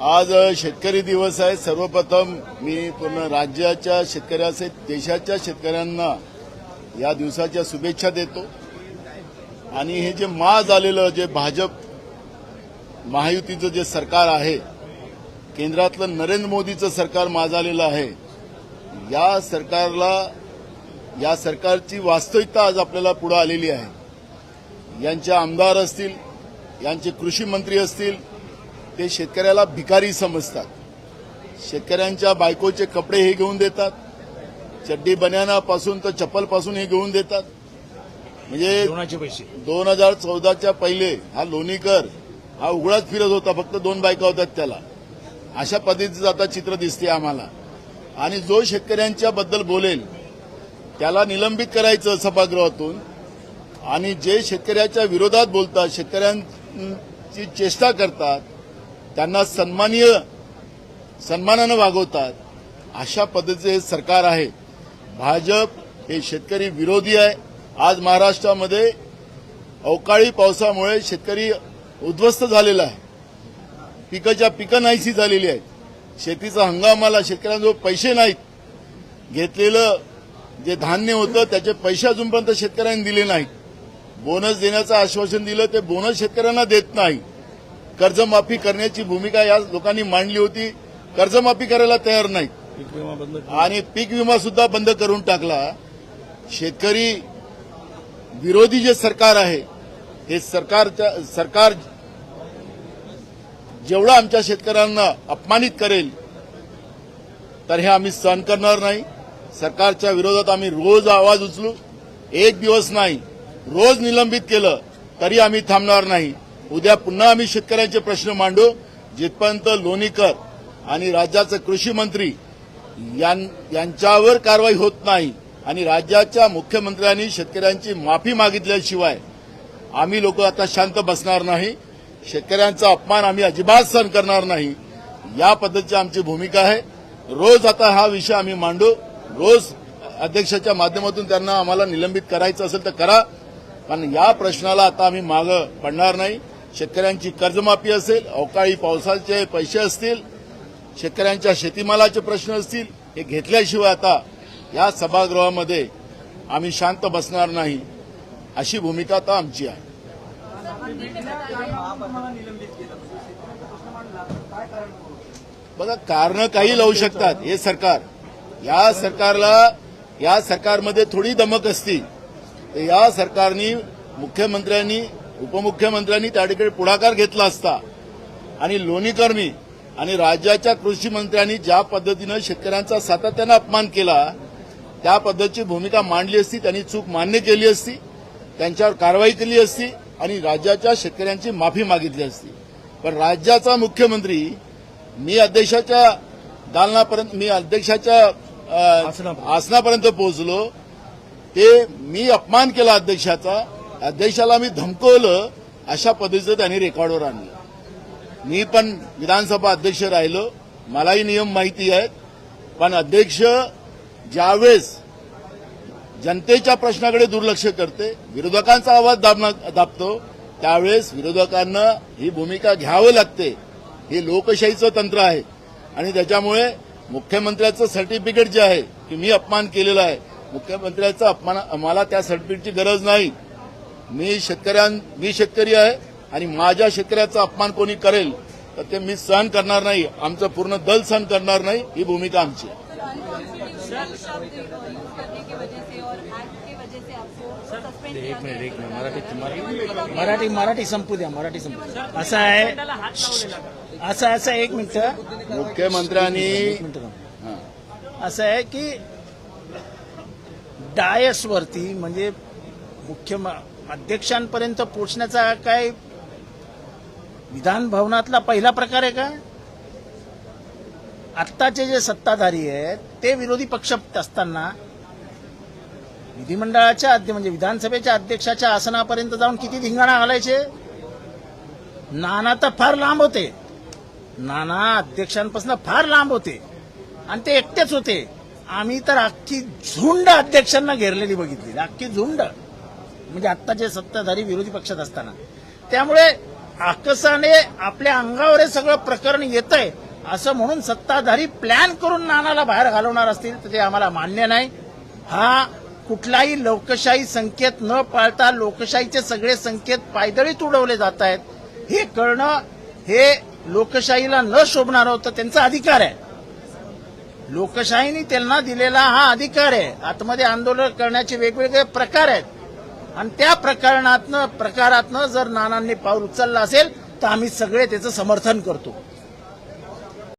आज शेतकरी दिवस आहे. सर्वप्रथम मी पूर्ण राज्याच्या शेतकऱ्यासहित देशाच्या शेतकऱ्यांना या दिवसाच्या शुभेच्छा देतो. आणि हे जे मा झालेलं जे भाजप महायुतीचं जे सरकार आहे केंद्रातलं नरेंद्र मोदीचं सरकार मा झालेलं आहे या सरकारला या सरकारची वास्तविकता आज आपल्याला पुढे आलेली आहे. यांचे आमदार असतील यांचे कृषी मंत्री असतील ते शेतकऱ्याला भिकारी समजतात. शेतकऱ्यांच्या बायकोचे कपडे हे घेऊन देतात चड्डी बन्यानापासून तर चप्पलपासून हे घेऊन देतात. म्हणजे दोन हजार चौदाच्या पहिले हा लोणीकर हा उघडाच फिरत होता फक्त दोन बायका होत्यात त्याला. अशा पद्धतीचं आता चित्र दिसते आम्हाला. आणि जो शेतकऱ्यांच्या बद्दल बोलेल त्याला निलंबित करायचं सभागृहातून. आणि जे शेतकऱ्याच्या विरोधात बोलतात शेतकऱ्यांची चेष्टा करतात त्यांना सन्मानीय सन्मानानं वागवतात अशा पद्धतीचे हे सरकार आहे. भाजप हे शेतकरी विरोधी आहे. आज महाराष्ट्रामध्ये अवकाळी पावसामुळे शेतकरी उद्ध्वस्त झालेला आहे. पिकाच्या पिकं नाहीशी झालेली आहेत. शेतीचा हंगामाला शेतकऱ्यांजवळ पैसे नाहीत. घेतलेलं जे धान्य होतं त्याचे पैसे अजूनपर्यंत शेतकऱ्यांनी दिले नाहीत. बोनस देण्याचं आश्वासन दिलं ते बोनस शेतकऱ्यांना देत नाही. कर्जमाफी करण्याची भूमिका या लोकांनी मांडली होती. कर्जमाफी करायला तयार बंद आणि पीक विमा सुद्धा बंद करून टाकला. शेतकरी विरोधी जे सरकार आहे हे सरकारच्या सरकार जेवढं आमच्या शेतकऱ्यांना अपमानित करेल तर हे आम्ही सहन करणार नाही. सरकारच्या विरोधात आम्ही रोज आवाज उचलू. एक दिवस नाही रोज निलंबित केलं तरी आम्ही थांबणार नाही. उद्या पुन्हा आम्ही शेतकऱ्यांचे प्रश्न मांडू. जिथपर्यंत लोणीकर आणि राज्याचे कृषी मंत्री यां- यांच्यावर कारवाई होत नाही आणि राज्याच्या मुख्यमंत्र्यांनी शेतकऱ्यांची माफी मागितल्याशिवाय आम्ही लोक आता शांत बसणार नाही. शेतकऱ्यांचा अपमान आम्ही अजिबात सहन करणार नाही. या पद्धतीची आमची भूमिका आहे. रोज आता हा विषय आम्ही मांडू. रोज अध्यक्षाच्या माध्यमातून त्यांना आम्हाला निलंबित करायचं असेल तर करा. पण या प्रश्नाला आता आम्ही मागं पडणार नाही. शेतकऱ्यांची कर्जमाफी असेल अवकाळी पावसाचे पैसे असतील शेतकऱ्यांच्या शेतीमालाचे प्रश्न असतील हे घेतल्याशिवाय आता या सभागृहामध्ये आम्ही शांत बसणार नाही. अशी भूमिका आता आमची आहे. बघा कारण काही लावू शकतात हे सरकार. या सरकारला या सरकारमध्ये थोडी दमक असती. तर या सरकारनी मुख्यमंत्र्यांनी उपमुख्यमंत्र्यांनी त्या पुढाकार घेतला असता. आणि लोणीकरनी आणि राज्याच्या कृषी मंत्र्यांनी ज्या पद्धतीनं शेतकऱ्यांचा सातत्यानं अपमान केला त्या पद्धतीची भूमिका मांडली असती त्यांनी चूक मान्य केली असती त्यांच्यावर कारवाई केली असती आणि राज्याच्या शेतकऱ्यांची माफी मागितली असती. पण राज्याचा मुख्यमंत्री मी अध्यक्षाच्या दालनापर्यंत मी अध्यक्षाच्या. आसनापर्यंत पोहोचलो. ते मी अपमान केला अध्यक्षाचा. अध्यक्षाला मी धमकवलं. अशा पद्धतीचं त्यांनी रेकॉर्डवर आणलं. मी पण विधानसभा अध्यक्ष राहिलो. मलाही नियम माहिती आहेत. पण अध्यक्ष ज्यावेळेस जनतेच्या प्रश्नाकडे दुर्लक्ष करते विरोधकांचा आवाज दाबना- दाबतो त्यावेळेस विरोधकांना ही भूमिका घ्यावं लागते. हे लोकशाहीचं तंत्र आहे. आणि त्याच्यामुळे मुख्यमंत्र्याचं सर्टिफिकेट जे आहे की मी अपमान केलेला आहे मुख्यमंत्र्याचं अपमान मला त्या सर्टिफिकेटची गरज नाही. मी शेतकऱ्यां मी शेतकरी आहे आणि माझ्या शेतकऱ्याचा अपमान कोणी करेल तर ते मी सहन करणार नाही. आमचं पूर्ण दल सहन करणार नाही. ही भूमिका आमची आहे. एक मिनिट एक मिनिट मराठी मराठी मराठी मराठी संपू द्या मराठी संपू द्या असं आहे असं असं एक मिनिट मुख्यमंत्र्यांनी. हां. असं आहे की डायसवरती म्हणजे मुख्य अध्यक्षांपर्यंत पोचण्याचा काय विधान भवनातला पहिला प्रकार आहे का आत्ताचे जे सत्ताधारी आहेत ते विरोधी पक्ष असताना विधिमंडळाच्या अध्यक्ष म्हणजे विधानसभेच्या अध्यक्षाच्या आसनापर्यंत जाऊन किती धिंगाणा घालायचे? नाना तर फार लांब होते. नाना अध्यक्षांपासून फार लांब होते. आणि ते एकटेच होते. आम्ही तर अख्खी झुंड अध्यक्षांना घेरलेली बघितली. अख्खी झुंड. म्हणजे आत्ताचे सत्ताधारी विरोधी पक्षात असताना. त्यामुळे आकसाने आपल्या अंगावर हे सगळं प्रकरण येत आहे असं म्हणून सत्ताधारी प्लॅन करून नानाला बाहेर घालवणार असतील तर ते आम्हाला मान्य नाही. हा कुठलाही लोकशाही संकेत न पाळता लोकशाहीचे सगळे संकेत पायदळीत उडवले जात आहेत. हे करणं हे लोकशाहीला न शोभणार होतं त्यांचा अधिकार आहे. लोकशाहीने त्यांना दिलेला हा अधिकार आहे. आतमध्ये आंदोलन करण्याचे वेगवेगळे प्रकार आहेत. आणि त्या प्रकरणातनं प्रकारातनं जर नानांनी पाऊल उचललं असेल तर आम्ही सगळे त्याचं समर्थन करतो.